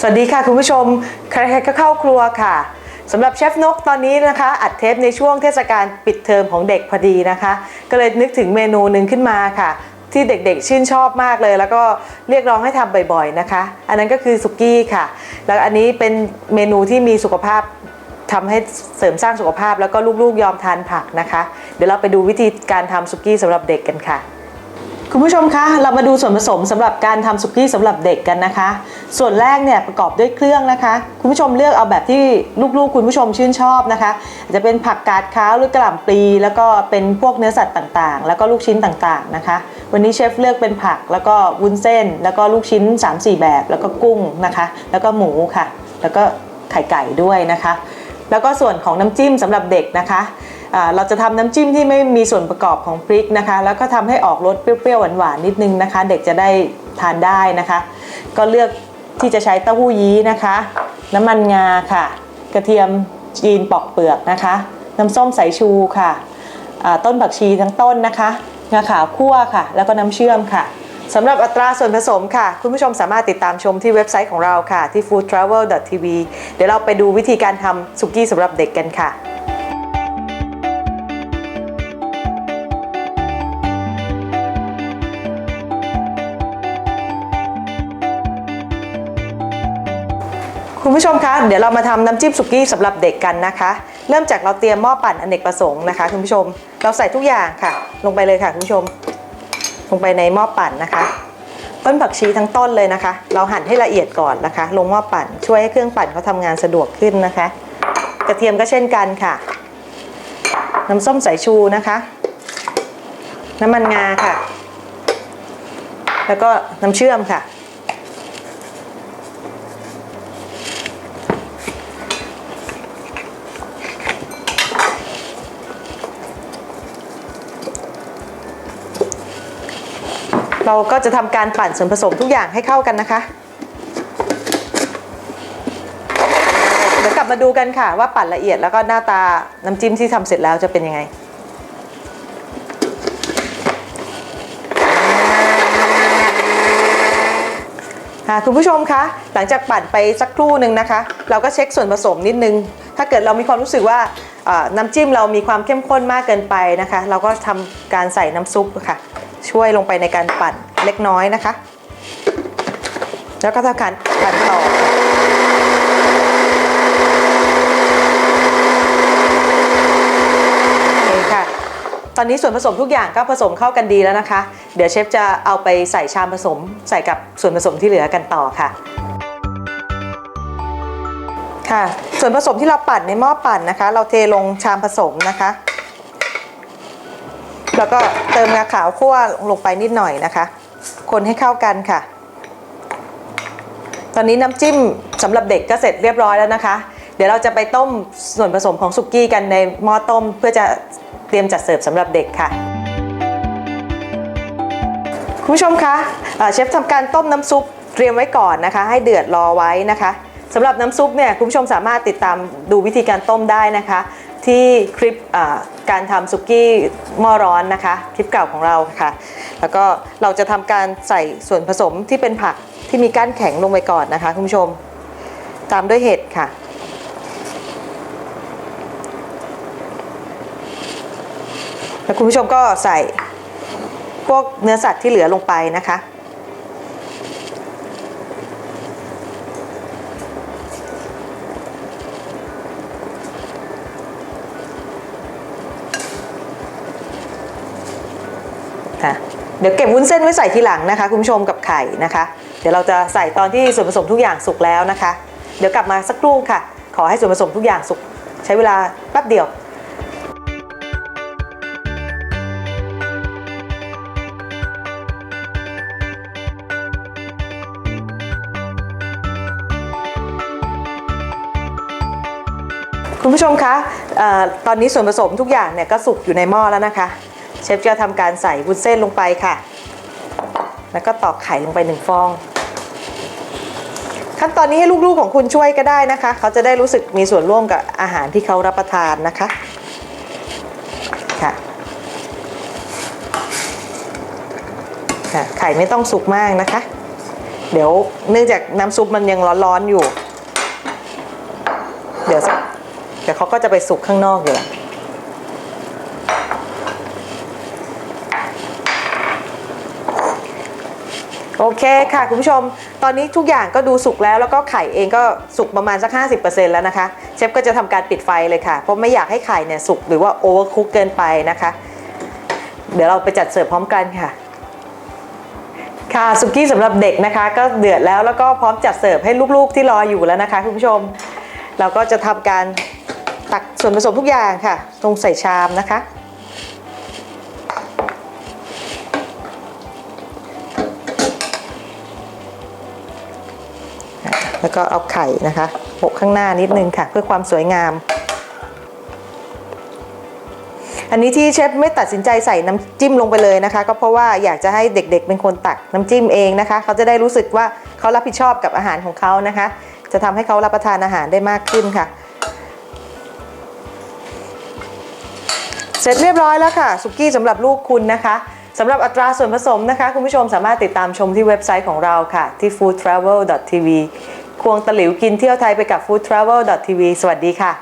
สวัสดีค่ะคุณผู้ชม ใครๆก็เข้าครัวค่ะสำหรับเชฟนกตอนนี้นะคะ อัดเทปในช่วงเทศกาลปิดเทอมของเด็กพอดีนะคะ ก็เลยนึกถึงเมนูหนึ่งขึ้นมาค่ะ ที่เด็กๆชื่นชอบมากเลย แล้วก็เรียกร้องให้ทำบ่อยๆนะคะ อันนั้นก็คือสุกี้ค่ะ แล้วอันนี้เป็นเมนูที่มีสุขภาพทำให้เสริมสร้างสุขภาพ แล้วก็ลูกๆยอมทานผักนะคะ เดี๋ยวเราไปดูวิธีการทำสุกี้สำหรับเด็กกันค่ะ คุณผู้ชมคะ เรามาดูส่วนผสมสำหรับการทำสุกี้สำหรับเด็กกันนะคะ ส่วนแรกเนี่ยประกอบด้วยเครื่องนะคะ คุณผู้ชมเลือกเอาแบบที่ลูกๆ คุณผู้ชมชื่นชอบนะคะอาจจะเป็นผักกาดขาวหรือกระหล่ำปลี แล้วก็เป็นพวกเนื้อสัตว์ต่างๆ แล้วก็ลูกชิ้นต่างๆนะคะ วันนี้เชฟเลือกเป็นผักแล้วก็วุ้นเส้น แล้วก็ลูกชิ้น 3-4 แบบ แล้วก็กุ้งนะคะ แล้วก็หมูค่ะ แล้วก็ไข่ไก่ด้วยนะคะ แล้วก็ส่วนของน้ำจิ้มสำหรับเด็กนะคะ เราจะทำน้ำจิ้มที่ไม่มีส่วนประกอบของพริกนะคะ แล้วก็ทำให้ออกรสเปรี้ยวๆหวานๆนิดนึงนะคะ เด็กจะได้ทานได้นะคะ ก็เลือกที่จะใช้เต้าหู้ยี้นะคะ น้ำมันงาค่ะ กระเทียมจีนปอกเปลือกนะคะ น้ำส้มสายชูค่ะต้นผักชีทั้งต้นนะคะงาขาวคั่วค่ะ แล้วก็น้ำเชื่อมค่ะสำหรับอัตราส่วนผสมค่ะ คุณผู้ชมสามารถติดตามชมที่เว็บไซต์ของเราค่ะ ที่ foodtravel.tv เดี๋ยวเราไปดูวิธีการทำสุกี้สำหรับเด็กกันค่ะ ผู้ชมคะเดี๋ยวเรามาทำน้ำจิ้มสุกี้สำหรับเด็กกันนะคะ เริ่มจากเราเตรียมหม้อปั่นอเนกประสงค์นะคะคุณผู้ชม เราใส่ทุกอย่างค่ะ ลงไปเลยค่ะคุณผู้ชม ลงไปในหม้อปั่นนะคะ ต้นผักชีทั้งต้นเลยนะคะ เราหั่นให้ละเอียดก่อนนะคะ ลงหม้อปั่นช่วยให้เครื่องปั่นเขาทำงานสะดวกขึ้นนะคะ กระเทียมก็เช่นกันค่ะ น้ำส้มสายชูนะคะ น้ำมันงาค่ะ แล้วก็น้ำเชื่อมค่ะ เราก็จะทำการปั่นส่วนผสมทุกอย่างให้เข้ากันนะคะเดี๋ยวกลับมาดูกันค่ะว่าปั่นละเอียดแล้วก็หน้าตาน้ำจิ้มที่ทำเสร็จแล้วจะเป็นยังไงค่ะคุณผู้ชมคะหลังจากปั่นไปสักครู่หนึ่งนะคะ เราก็เช็คส่วนผสมนิดนึง ถ้าเกิดเรามีความรู้สึกว่าน้ำจิ้มเรามีความเข้มข้นมากเกินไปนะคะ เราก็ทำการใส่น้ำซุปค่ะ ช่วยลงไปในการปั่นเล็กน้อยนะคะ แล้วก็ทำการปั่นต่อโอเคค่ะตอนนี้ส่วนผสมทุกอย่างก็ผสมเข้ากันดีแล้วนะคะ เดี๋ยวเชฟจะเอาไปใส่ชามผสม ใส่กับส่วนผสมที่เหลือกันต่อค่ะ ค่ะ ส่วนผสมที่เราปั่นในหม้อปั่นนะคะ เราเทลงชามผสมนะคะ แล้วก็เติมงาขาวคั่วลงไปนิดหน่อยนะคะ คนให้เข้ากันค่ะ ตอนนี้น้ำจิ้มสำหรับเด็กก็เสร็จเรียบร้อยแล้วนะคะ เดี๋ยวเราจะไปต้มส่วนผสมของสุกี้กันในหม้อต้ม เพื่อจะเตรียมจัดเสิร์ฟสำหรับเด็กค่ะคุณผู้ชมคะเชฟทำการต้มน้ำซุปเตรียมไว้ก่อนนะคะ ให้เดือดรอไว้นะคะสำหรับน้ำซุปเนี่ยคุณผู้ชมสามารถติดตามดูวิธีการต้มได้นะคะ ที่คลิปการทำสุกี้หม้อร้อนนะคะคลิปเก่าของเราค่ะ แล้วก็เราจะทำการใส่ส่วนผสมที่เป็นผักที่มีก้านแข็งลงไปก่อนนะคะคุณผู้ชม ตามด้วยเห็ดค่ะ แล้วคุณผู้ชมก็ใส่พวกเนื้อสัตว์ที่เหลือลงไปนะคะ เดี๋ยวเก็บวุ้นเส้นไว้ใส่ทีหลังนะคะ คุณผู้ชมกับไข่นะคะ เดี๋ยวเราจะใส่ตอนที่ส่วนผสมทุกอย่างสุกแล้วนะคะ เดี๋ยวกลับมาสักครู่ค่ะ ขอให้ส่วนผสมทุกอย่างสุกใช้เวลาแป๊บเดียวคุณผู้ชมคะออตอนนี้ส่วนผสมทุกอย่างเนี่ยก็สุกอยู่ในหม้อแล้วนะคะ ชฟจะทำการใส่วุ้นเส้นลงไปค่ะ แล้วก็ตอกไข่ลงไปหนึ่งฟอง ขั้นตอนนี้ให้ลูกๆของคุณช่วยก็ได้นะคะ เขาจะได้รู้สึกมีส่วนร่วมกับอาหารที่เขารับประทานนะคะค่ะค่ะไข่ไม่ต้องสุกมากนะคะ เดี๋ยวเนื่องจากน้ำซุปมันยังร้อนๆอยู่ เดี๋ยวเดี๋ยวเขาก็จะไปสุกข้างนอกอยู่แล้ว โอเคค่ะคุณผู้ชม ตอนนี้ทุกอย่างก็ดูสุกแล้วแล้วก็ไข่เองก็สุกประมาณสัก 50%แล้วนะคะ เชฟก็จะทำการปิดไฟเลยค่ะ เพราะไม่อยากให้ไข่เนี่ยสุกหรือว่าโอเวอร์คุกเกินไปนะคะ เดี๋ยวเราไปจัดเสิร์ฟพร้อมกันค่ะ ค่ะสุกี้สำหรับเด็กนะคะ ก็เดือดแล้วแล้วก็พร้อมจัดเสิร์ฟให้ลูกๆที่รออยู่แล้วนะคะคุณผู้ชม เราก็จะทำการตักส่วนผสมทุกอย่างค่ะลงใส่ชามนะคะ แล้วก็เอาไข่นะคะโปะข้างหน้านิดนึงค่ะ เพื่อความสวยงาม อันนี้ที่เชฟไม่ตัดสินใจใส่น้ำจิ้มลงไปเลยนะคะ ก็เพราะว่าอยากจะให้เด็กๆ เป็นคนตักน้ำจิ้มเองนะคะ เขาจะได้รู้สึกว่าเขารับผิดชอบกับอาหารของเขานะคะ จะทำให้เขารับประทานอาหารได้มากขึ้นค่ะเสร็จเรียบร้อยแล้วค่ะสุกี้สำหรับลูกคุณนะคะสำหรับอัตราส่วนผสมนะคะ คุณผู้ชมสามารถติดตามชมที่เว็บไซต์ของเราค่ะ ที่ foodtravel.tv ควงตะหลิวกินเที่ยวไทยไปกับ foodtravel.tv สวัสดีค่ะ